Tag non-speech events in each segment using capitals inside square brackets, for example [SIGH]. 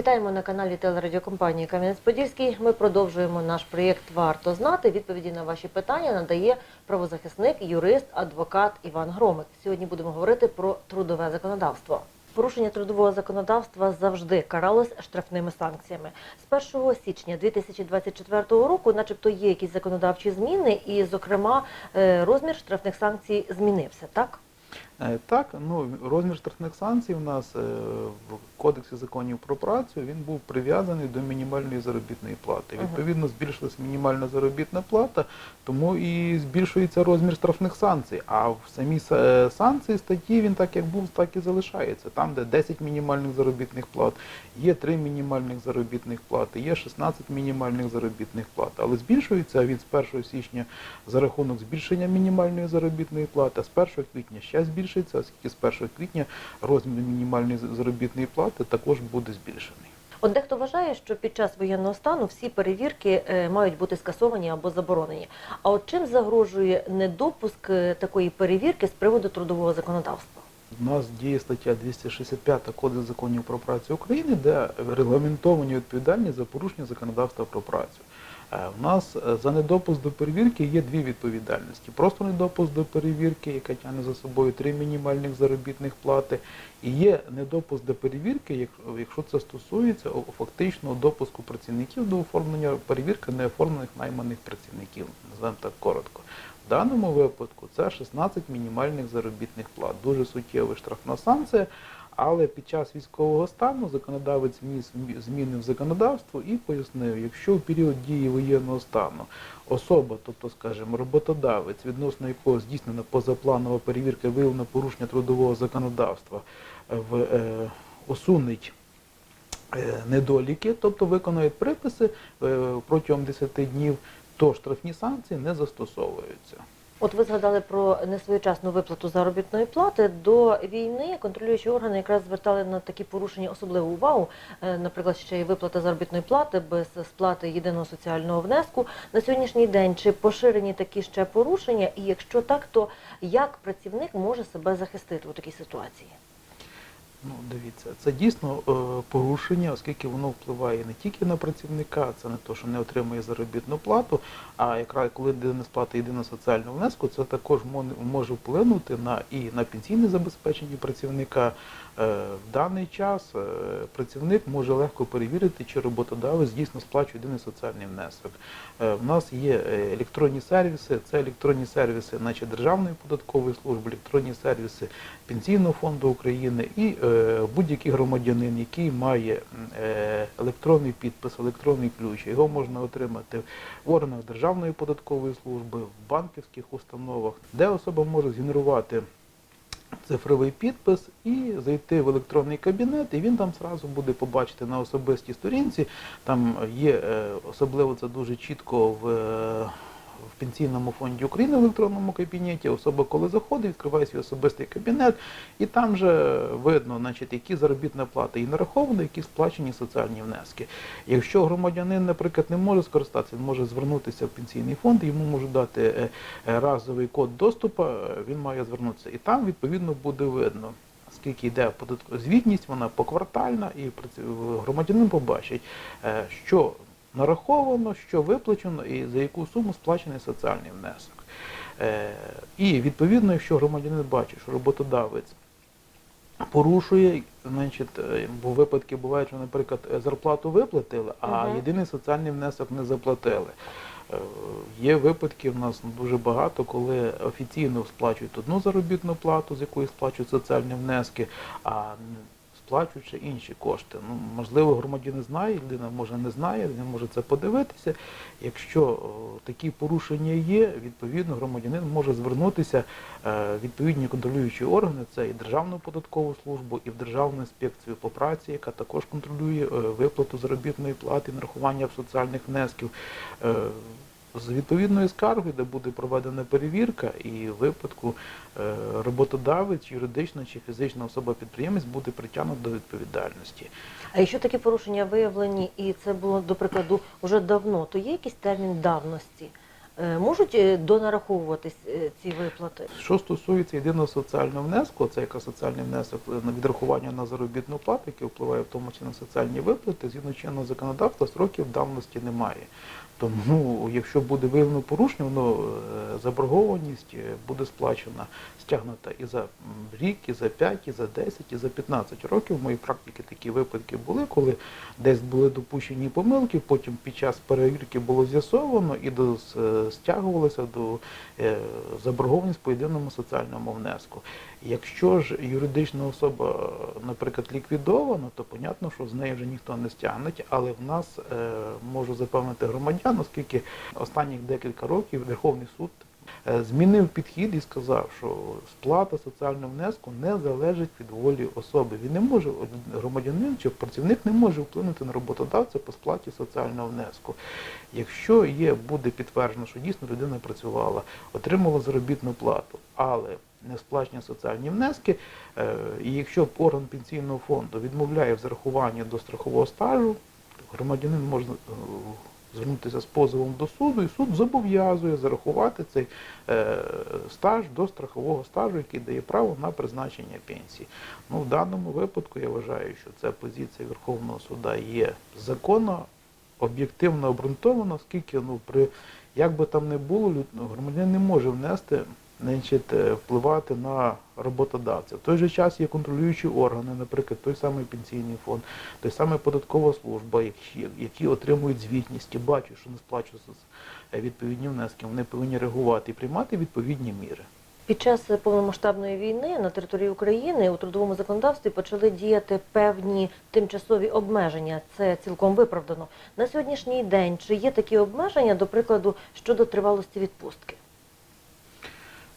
Вітаємо на каналі телерадіокомпанії Кам'янець-Подільський. Ми продовжуємо наш проєкт Варто знати. Відповіді на ваші питання надає правозахисник, юрист, адвокат Іван Громик. Сьогодні будемо говорити про трудове законодавство. Порушення трудового законодавства завжди каралось штрафними санкціями. З 1 січня 2024 року, начебто, є якісь законодавчі зміни, і, зокрема, е, розмір штрафних санкцій змінився. Так Так, ну розмір штрафних санкцій у нас е, в кодексі законів про працю він був прив'язаний до мінімальної заробітної плати. Відповідно, збільшилась мінімальна заробітна плата, тому і збільшується розмір штрафних санкцій. А в самій санкції статті він так як був, так і залишається. Там, де 10 мінімальних заробітних плат, є 3 мінімальних заробітних плати, є 16 мінімальних заробітних плат. Але збільшується він з 1 січня за рахунок збільшення мінімальної заробітної плати, а з 1 квітня ще збільшиться, оскільки з 1 квітня розмір мінімальної заробітної плати також буде збільшений. От дехто вважає, що під час воєнного стану всі перевірки е, мають бути скасовані або заборонені. А от чим загрожує недопуск е, такої перевірки з приводу трудового законодавства? У нас діє стаття 265 Кодексу законів про працю України, де регламентовані відповідальність за порушення законодавства про працю. Е, У нас е, за недопуск до перевірки є дві відповідальності. Просто недопуск до перевірки, яка тягне за собою три мінімальних заробітних плати, і є недопуск до перевірки, якщо це стосується о- фактично допуску працівників до оформлення перевірки неоформлених найманих працівників, називаємо так коротко. В даному випадку це 16 мінімальних заробітних плат. Дуже суттєва штрафна санкція, але під час військового стану законодавець вніс зміни в законодавство і пояснив, якщо в період дії воєнного стану особа, тобто, скажімо, роботодавець, відносно якого здійснена позапланова перевірка виявлено порушення трудового законодавства, е, в, е, усунить е, недоліки, тобто виконують приписи е, протягом 10 днів, то штрафні санкції не застосовуються. От ви згадали про несвоєчасну виплату заробітної плати. До війни контролюючі органи якраз звертали на такі порушення особливу увагу. Е, Наприклад, ще й виплата заробітної плати без сплати єдиного соціального внеску. На сьогоднішній день чи поширені такі ще порушення? І якщо так, то як працівник може себе захистити у такій ситуації? Ну, дивіться, це дійсно е, порушення, оскільки воно впливає не тільки на працівника, це не то, що не отримує заробітну плату, а якраз коли не сплата єдиного соціального внеску, це також може вплинути на і на пенсійне забезпечення працівника. Е, в даний час е, працівник може легко перевірити, чи роботодавець дійсно сплачує єдиний соціальний внесок. Е, в нас є е, електронні сервіси, це електронні сервіси наче Державної податкової служби, електронні сервіси Пенсійного фонду України і е, будь-який громадянин, який має е, електронний підпис, електронний ключ, його можна отримати в органах Державної податкової служби, в банківських установах, де особа може згенерувати цифровий підпис і зайти в електронний кабінет, і він там зразу буде побачити на особистій сторінці. Там є е, особливо це дуже чітко в. В пенсійному фонді України в електронному кабінеті особа, коли заходить, відкриває свій особистий кабінет, і там же видно, значить, які заробітна плата і нараховані, які сплачені соціальні внески. Якщо громадянин, наприклад, не може скористатися, він може звернутися в пенсійний фонд, йому можуть дати е, е, разовий код доступу, е, він має звернутися. І там відповідно буде видно. Скільки йде податкова звітність, вона поквартальна, і громадянин побачить, що нараховано, що виплачено і за яку суму сплачений соціальний внесок. Е, І відповідно, якщо громадянин бачить, що роботодавець порушує, значить, е, бо випадки бувають, що, наприклад, е, зарплату виплатили, а Мгм. єдиний соціальний внесок не заплатили. Є випадки в нас дуже багато, коли офіційно сплачують одну заробітну плату, з якої сплачують соціальні внески, а сплачуючи інші кошти. Ну, можливо, громадянин знає, людина може не знає, він може це подивитися. Якщо о, такі порушення є, відповідно громадянин може звернутися е, відповідні контролюючі органи, це і Державну податкову службу, і в Державну інспекцію по праці, яка також контролює е, виплату заробітної плати, нарахування соціальних внесків. Е, з відповідною скаргою, де буде проведена перевірка, і в випадку е, роботодавець, юридична чи фізична особа-підприємець буде притягнут до відповідальності. А якщо такі порушення виявлені, і це було, до прикладу, вже давно, то є якийсь термін давності е, можуть е, донараховуватись ці виплати? Що стосується єдиного соціального внеску, це якраз соціальний внесок на відрахування на заробітну плату, який впливає в тому числі на соціальні виплати, згідно чинного законодавства, строків давності немає. Тому, якщо буде виявлено порушення, воно е, заборгованість е, буде сплачена, стягнута і за рік, і за 5, і за 10, і за 15 років. В моїй практиці такі випадки були, коли десь були допущені помилки, потім під час перевірки було з'ясовано і до, е, стягувалося до заборгованість по єдиному соціальному внеску. Якщо ж юридична особа, наприклад, ліквідована, то понятно, що з неї вже ніхто не стягнеть, але в нас е, можу запевнити громадян, оскільки останніх декілька років Верховний суд змінив підхід і сказав, що сплата соціального внеску не залежить від волі особи. Він не може, громадянин чи працівник не може вплинути на роботодавця по сплаті соціального внеску. Якщо є, буде підтверджено, що дійсно людина працювала, отримала заробітну плату, але не сплачені соціальні внески, е, і якщо орган пенсійного фонду відмовляє в зарахуванні до страхового стажу, громадянин може е, звернутися з позовом до суду, і суд зобов'язує зарахувати цей е, стаж до страхового стажу, який дає право на призначення пенсії. Ну, в даному випадку я вважаю, що ця позиція Верховного суда є законно, об'єктивно обґрунтована, оскільки ну, при, як би там не було, ну, громадянин не може внести значить, е, впливати на роботодавця. В той же час є контролюючі органи, наприклад, той самий пенсійний фонд, той самий податкова служба, які, які отримують звітність і бачать, що не сплачуються е, відповідні внески, вони повинні реагувати і приймати відповідні міри. Під час повномасштабної війни на території України у трудовому законодавстві почали діяти певні тимчасові обмеження. Це цілком виправдано. На сьогоднішній день чи є такі обмеження, до прикладу, щодо тривалості відпустки?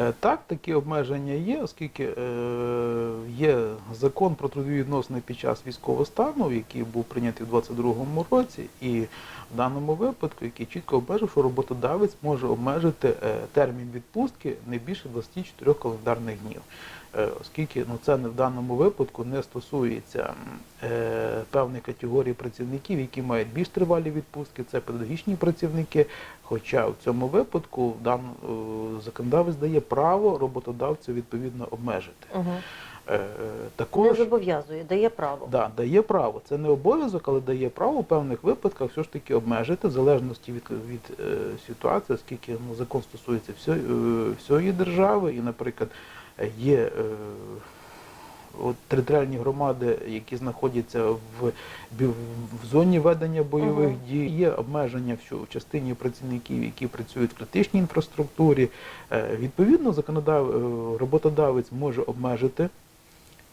Е, Так, такі обмеження є, оскільки е, є закон про трудові відносини під час військового стану, який був прийнятий у 2022 році, і в даному випадку, який чітко обмежив, що роботодавець може обмежити е, термін відпустки не більше 24 календарних днів. Е, Оскільки ну, це не в даному випадку не стосується е, певної категорії працівників, які мають більш тривалі відпустки, це педагогічні працівники. Хоча в цьому випадку дан, е, законодавець дає право роботодавцю відповідно обмежити. Угу. Е, Не зобов'язує, дає право. да, дає право. Це не обов'язок, але дає право в певних випадках все ж таки обмежити в залежності від, від е, ситуації, оскільки ну, закон стосується всьої, е, всієї держави, і, наприклад, є е, от, територіальні громади, які знаходяться в, в зоні ведення бойових дій, є обмеження в, частині працівників, які працюють в критичній інфраструктурі. Е, Відповідно, законодав, е, роботодавець може обмежити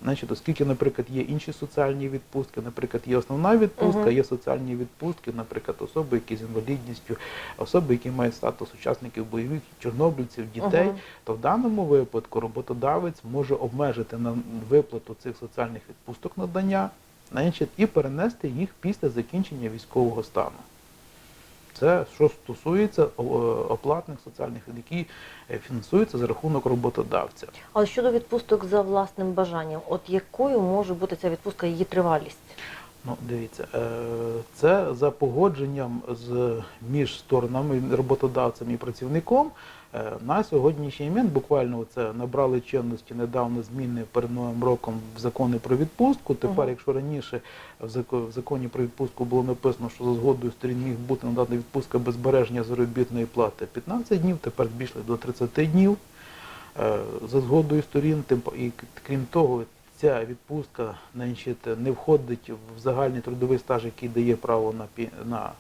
Значить, оскільки, наприклад, є інші соціальні відпустки, наприклад, є основна відпустка, Мгм. є соціальні відпустки, наприклад, особи, які з інвалідністю, особи, які мають статус учасників бойових, чорнобильців, дітей, Мгм. то в даному випадку роботодавець може обмежити на виплату цих соціальних відпусток надання, значить, і перенести їх після закінчення військового стану. Це що стосується оплатних соціальних, які е, фінансуються за рахунок роботодавця. Але щодо відпусток за власним бажанням, от якою може бути ця відпустка, її тривалість? Ну, дивіться, е, це за погодженням з між сторонами роботодавцем і працівником. Е, На сьогоднішній момент буквально це набрали чинності недавно зміни перед новим роком в закони про відпустку. Тепер, якщо раніше в законі про відпустку було написано, що за згодою сторін міг бути надана відпустка без збереження заробітної плати 15 днів, тепер збільшили до 30 днів. Е, За згодою сторін, і крім того, ця відпустка значить, не входить в загальний трудовий стаж, який дає право на, на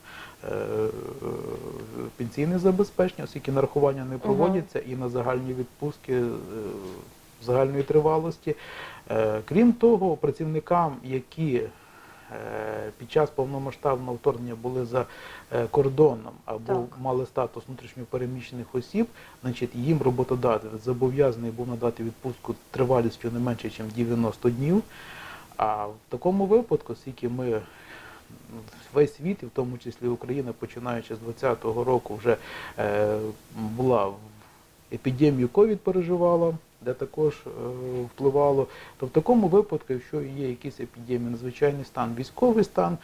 пенсійне забезпечення, оскільки нарахування не проводяться і на загальні відпустки е, загальної тривалості. Е, Крім того, працівникам, які е, під час повномасштабного вторгнення були за е, кордоном або Так. мали статус внутрішньопереміщених осіб, значить їм роботодавець зобов'язаний був надати відпустку тривалістю не менше, ніж 90 днів. А в такому випадку, оскільки ми весь світ, і в тому числі Україна, починаючи з 2020 року, вже е, була епідемію ковід переживала, де також е, впливало, то в такому випадку, якщо є якісь епідемії, надзвичайний стан, військовий стан,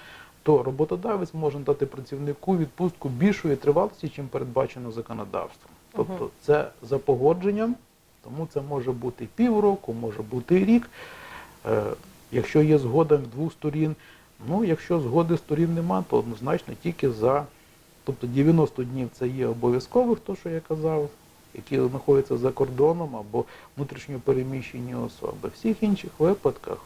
то роботодавець може дати працівнику відпустку більшої тривалості, чим передбачено законодавством. Тобто це за погодженням, тому це може бути півроку, може бути і рік. Е, Якщо є згода двох сторін, ну якщо згоди сторін нема, то однозначно тільки за. Тобто 90 днів це є обов'язкових, то що я казав, які знаходяться за кордоном або внутрішньо переміщені особи. В всіх інших випадках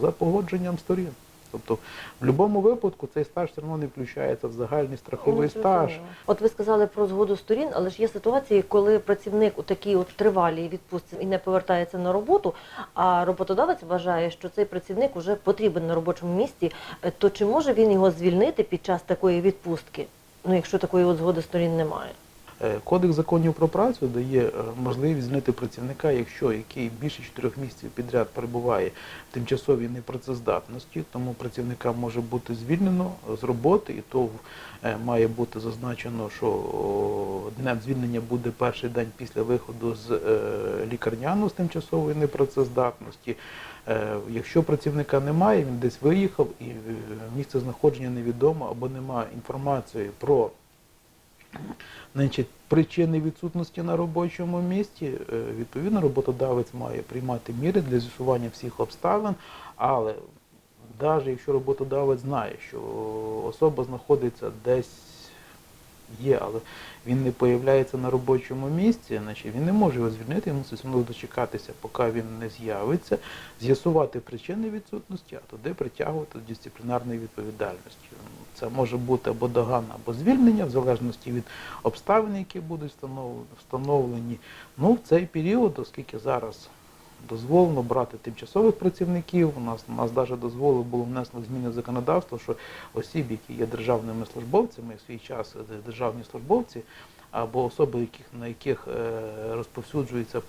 за погодженням сторін. Тобто в будь-якому випадку цей стаж все одно не включається в загальний страховий Ну, стаж. От ви сказали про згоду сторін, але ж є ситуації, коли працівник у такій от тривалій відпустці і не повертається на роботу, а роботодавець вважає, що цей працівник вже потрібен на робочому місці. Е, То чи може він його звільнити під час такої відпустки? Ну, якщо такої от згоди сторін немає. Е, Кодекс законів про працю дає е, можливість звільнити працівника, якщо який більше 4 місяців підряд перебуває в тимчасовій непрацездатності, тому працівника може бути звільнено з роботи, і то е, має бути зазначено, що днем звільнення буде перший день після виходу з лікарняного з тимчасової непрацездатності. Якщо працівника немає, він десь виїхав і місце знаходження невідомо або немає інформації про Значить, причини відсутності на робочому місці, е, відповідно, роботодавець має приймати міри для з'ясування всіх обставин, але навіть якщо роботодавець знає, що особа знаходиться десь є, але він не появляється на робочому місці, значить він не може його звільнити, йому все одно дочекатися, поки він не з'явиться, з'ясувати причини відсутності, а туди притягувати до дисциплінарної відповідальності. Це може бути або догана, або звільнення, в залежності від обставин, які будуть встановлені. Ну, в цей період, оскільки зараз дозволено брати тимчасових працівників, у нас, у нас навіть дозволено було внесено зміни в законодавство, що осіб, які є державними службовцями, в свій час е, державні службовці, або особи, яких, на яких е, розповсюджується,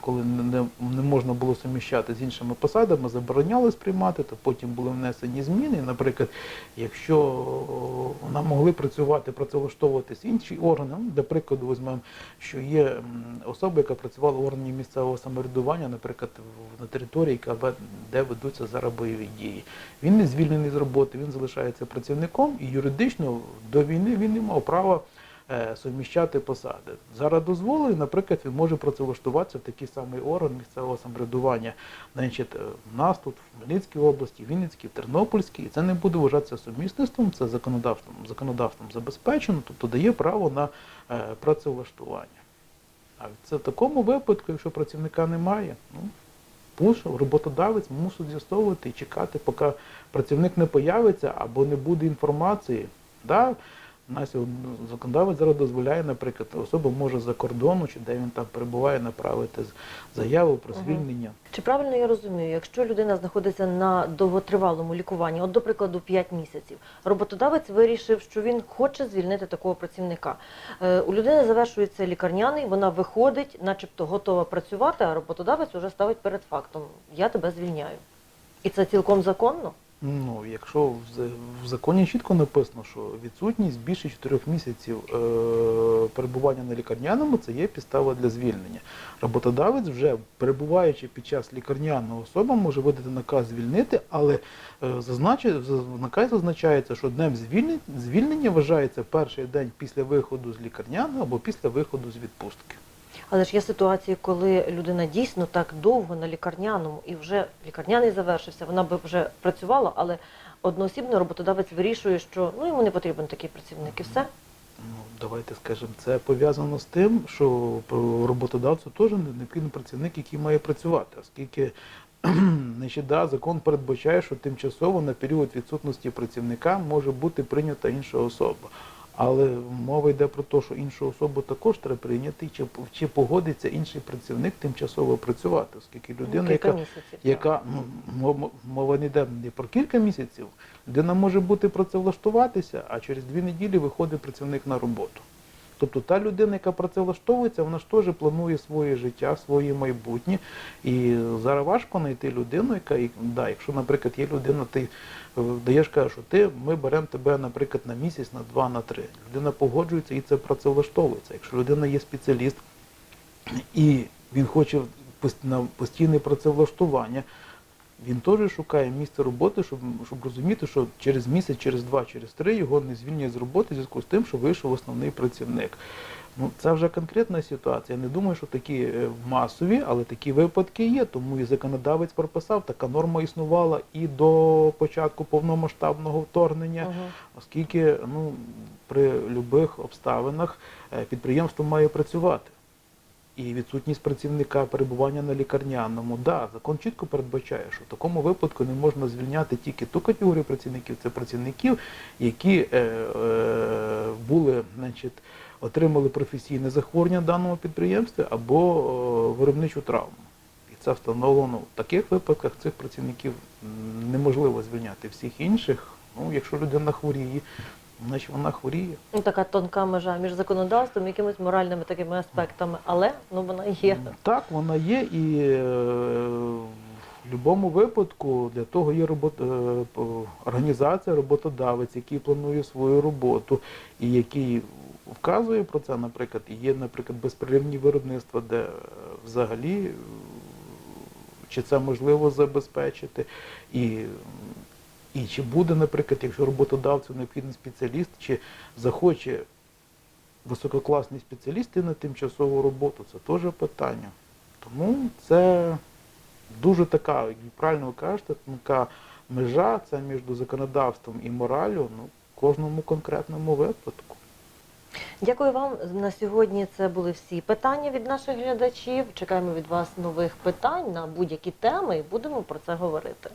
коли не, не, можна було суміщати з іншими посадами, заборонялось приймати, то потім були внесені зміни. Наприклад, якщо вона могли працювати, працевлаштовуватись інші органи, ну, для прикладу, візьмемо, що є особа, яка працювала в органі місцевого самоврядування, наприклад, на території, де ведуться зараз бойові дії. Він не звільнений з роботи, він залишається працівником і юридично до війни він не мав права суміщати посади. Зараз дозволили, наприклад, він може працевлаштуватися в такий самий орган місцевого самоврядування. Значить, е, в нас тут в Хмельницькій області, в Вінницькій, в Тернопільській, і це не буде вважатися сумісництвом, це законодавством, законодавством забезпечено, тобто дає право на е, працевлаштування. А це в такому випадку, якщо працівника немає, ну, пуш, роботодавець мусить з'ясовувати і чекати, поки працівник не появиться або не буде інформації. Да? Нас ну, законодавець зараз дозволяє, наприклад, особа може за кордону чи де він там перебуває, направити заяву про звільнення. Чи правильно я розумію, якщо людина знаходиться на довготривалому лікуванні, от до прикладу 5 місяців, роботодавець вирішив, що він хоче звільнити такого працівника. Е, у людини завершується лікарняний, вона виходить, начебто готова працювати, а роботодавець вже ставить перед фактом: я тебе звільняю. І це цілком законно? Ну, якщо в, законі чітко написано, що відсутність більше 4 місяців е, перебування на лікарняному це є підстава для звільнення. Роботодавець вже перебуваючи під час лікарняного особа може видати наказ звільнити, але е, зазначить, в наказі зазначається, що днем звільнення, звільнення вважається перший день після виходу з лікарняного або після виходу з відпустки. Але ж є ситуації, коли людина дійсно так довго на лікарняному і вже лікарняний завершився, вона би вже працювала, але одноосібно роботодавець вирішує, що ну йому не потрібен такий працівник і все. Ну, давайте скажемо, це пов'язано з тим, що роботодавцю теж необхідний працівник, який має працювати, оскільки [CLEARS THROAT] значить, закон передбачає, що тимчасово на період відсутності працівника може бути прийнята інша особа. Але мова йде про те, що іншу особу також треба прийняти, чи, чи погодиться інший працівник тимчасово працювати, оскільки людина, Ну, яка місяців. яка ну, мова не йде не про кілька місяців. Людина може бути працевлаштуватися, а через дві неділі виходить працівник на роботу. Тобто та людина, яка працевлаштовується, вона ж теж планує своє життя, своє майбутнє. І зараз важко знайти людину, яка, да, якщо, наприклад, є людина, ти е, даєш, кажеш, що ти, ми беремо тебе, наприклад, на місяць, на два, на три. Людина погоджується і це працевлаштовується. Якщо людина є спеціаліст, і він хоче на постійне працевлаштування, він теж шукає місце роботи, щоб, щоб розуміти, що через місяць, через два, через три його не звільнять з роботи в зв'язку з тим, що вийшов основний працівник. Ну, це вже конкретна ситуація. Я не думаю, що такі е, масові, але такі випадки є. Тому і законодавець прописав, така норма існувала і до початку повномасштабного вторгнення, Мгм. оскільки ну, при будь-яких обставинах е, підприємство має працювати. І відсутність працівника, перебування на лікарняному. Да, закон чітко передбачає, що в такому випадку не можна звільняти тільки ту категорію працівників, це працівників, які е, е, були, значить, отримали професійне захворювання в даному підприємстві або е, виробничу травму. Це встановлено в таких випадках цих працівників неможливо звільняти всіх інших. Ну, якщо людина хворіє, значить вона хворіє. Ну, така тонка межа між законодавством і якимись моральними такими аспектами, але ну вона є. Так, вона є, і е, в будь-якому випадку для того є робот, е, організація, роботодавець, який планує свою роботу і який вказує про це, наприклад, і є, наприклад, безперервні виробництва, де е, взагалі чи це можливо забезпечити, і, і чи буде, наприклад, якщо роботодавцю необхідний спеціаліст, чи захоче висококласний спеціаліст і на тимчасову роботу, це теж питання. Тому це дуже така, як правильно ви кажете, тонка межа це між законодавством і моралю ну, кожному конкретному випадку. Дякую вам. На сьогодні це були всі питання від наших глядачів. Чекаємо від вас нових питань на будь-які теми і будемо про це говорити.